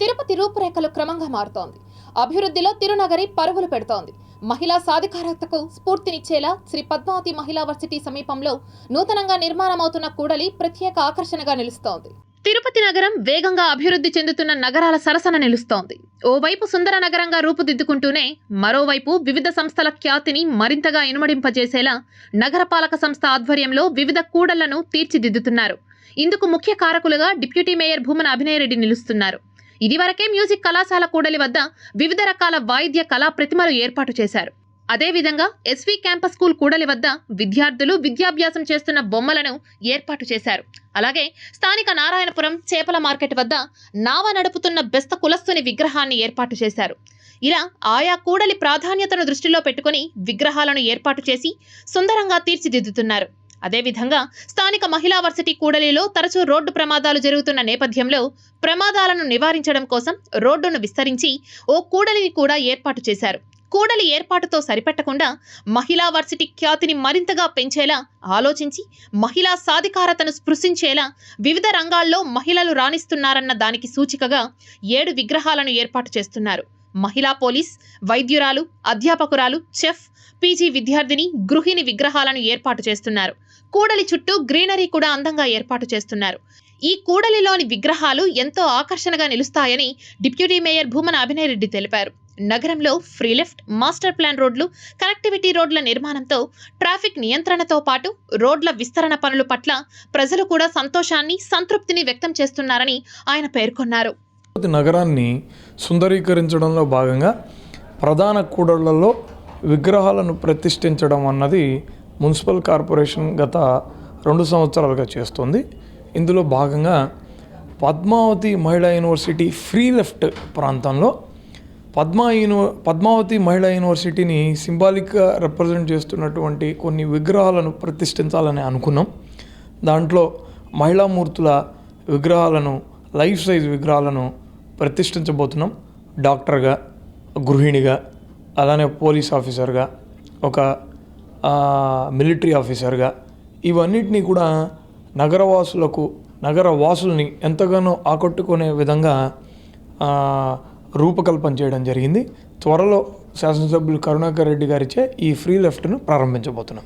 తిరుపతి రూపురేఖలు క్రమంగా మారుతోంది. అభివృద్ధిలో తిరునగరి పరుగులు పెడుతోంది. మహిళా సాధికారతకు స్ఫూర్తినిచ్చేలా శ్రీ పద్మావతి మహిళా వర్సిటీ సమీపంలో నూతనంగా నిర్మాణమవుతున్న కూడలి ప్రత్యేక ఆకర్షణగా నిలుస్తోంది. తిరుపతి నగరం వేగంగా అభివృద్ధి చెందుతున్న నగరాల సరసన నిలుస్తోంది. ఓవైపు సుందర నగరంగా రూపుదిద్దుకుంటూనే మరోవైపు వివిధ సంస్థల ఖ్యాతిని మరింతగా ఇనుమడింపజేసేలా నగరపాలక సంస్థ ఆధ్వర్యంలో వివిధ కూడళ్ళను తీర్చిదిద్దుతున్నారు. ఇందుకు ముఖ్య కారకులుగా డిప్యూటీ మేయర్ భూమన అభినయరెడ్డి నిలుస్తున్నారు. ఇదివరకే మ్యూజిక్ కళాశాల కూడలి వద్ద వివిధ రకాల వాయిద్య కళా ప్రతిమలు ఏర్పాటు చేశారు. అదేవిధంగా ఎస్వి క్యాంపస్ స్కూల్ కూడలి వద్ద విద్యార్థులు విద్యాభ్యాసం చేస్తున్న బొమ్మలను ఏర్పాటు చేశారు. అలాగే స్థానిక నారాయణపురం చేపల మార్కెట్ వద్ద నావ నడుపుతున్న బెస్త కులస్తుని విగ్రహాన్ని ఏర్పాటు చేశారు. ఇలా ఆయా కూడలి ప్రాధాన్యతను దృష్టిలో పెట్టుకుని విగ్రహాలను ఏర్పాటు చేసి సుందరంగా తీర్చిదిద్దుతున్నారు. అదేవిధంగా స్థానిక మహిళా వర్సిటీ కూడలిలో తరచూ రోడ్డు ప్రమాదాలు జరుగుతున్న నేపథ్యంలో ప్రమాదాలను నివారించడం కోసం రోడ్డును విస్తరించి ఓ కూడలిని కూడా ఏర్పాటు చేశారు. కూడలి ఏర్పాటుతో సరిపెట్టకుండా మహిళా వర్సిటీ ఖ్యాతిని మరింతగా పెంచేలా ఆలోచించి మహిళా సాధికారతను స్పృశించేలా వివిధ రంగాల్లో మహిళలు రాణిస్తున్నారన్న దానికి సూచికగా ఏడు విగ్రహాలను ఏర్పాటు చేస్తున్నారు. మహిళా పోలీస్ వైద్యురాలు అధ్యాపకురాలు చెఫ్ పీజీ విద్యార్థిని గృహిణి విగ్రహాలను ఏర్పాటు చేస్తున్నారు. కూడలి చుట్టూ గ్రీనరీ కూడా అందంగా ఏర్పాటు చేస్తున్నారు. ఈ కూడలిలోని విగ్రహాలు ఎంతో ఆకర్షణగా నిలుస్తాయని డిప్యూటీ మేయర్ భూమన అభినయరెడ్డి తెలిపారు. నగరంలో ఫ్రీ లెఫ్ట్ మాస్టర్ ప్లాన్ రోడ్లు కనెక్టివిటీ రోడ్ల నిర్మాణంతో ట్రాఫిక్ నియంత్రణతో పాటు రోడ్ల విస్తరణ పనుల పట్ల ప్రజలు కూడా సంతోషాన్ని సంతృప్తిని వ్యక్తం చేస్తున్నారని ఆయన పేర్కొన్నారు. నగరాన్ని సుందరీకరించడంలో భాగంగా ప్రధాన కూడళ్ళలో విగ్రహాలను ప్రతిష్ఠించడం అన్నది మున్సిపల్ కార్పొరేషన్ గత రెండు సంవత్సరాలుగా చేస్తుంది. ఇందులో భాగంగా పద్మావతి మహిళా యూనివర్సిటీ ఫ్రీ లెఫ్ట్ ప్రాంతంలో పద్మా యూని పద్మావతి మహిళా యూనివర్సిటీని సింబాలిక్గా రిప్రజెంట్ చేస్తున్నటువంటి కొన్ని విగ్రహాలను ప్రతిష్ఠించాలని అనుకున్నాం. దాంట్లో మహిళామూర్తుల విగ్రహాలను లైఫ్ సైజ్ విగ్రహాలను ప్రతిష్ఠించబోతున్నాం. డాక్టర్గా గృహిణిగా అలానే పోలీస్ ఆఫీసర్గా ఒక మిలిటరీ ఆఫీసర్గా ఇవన్నిటినీ కూడా నగరవాసులకు నగర వాసుల్ని ఎంతగానో ఆకట్టుకునే విధంగా రూపకల్పన చేయడం జరిగింది. త్వరలో శాసనసభ్యులు కరుణాకర్ రెడ్డి గారిచే ఈ ఫ్రీ లెఫ్ట్ను ప్రారంభించబోతున్నాం.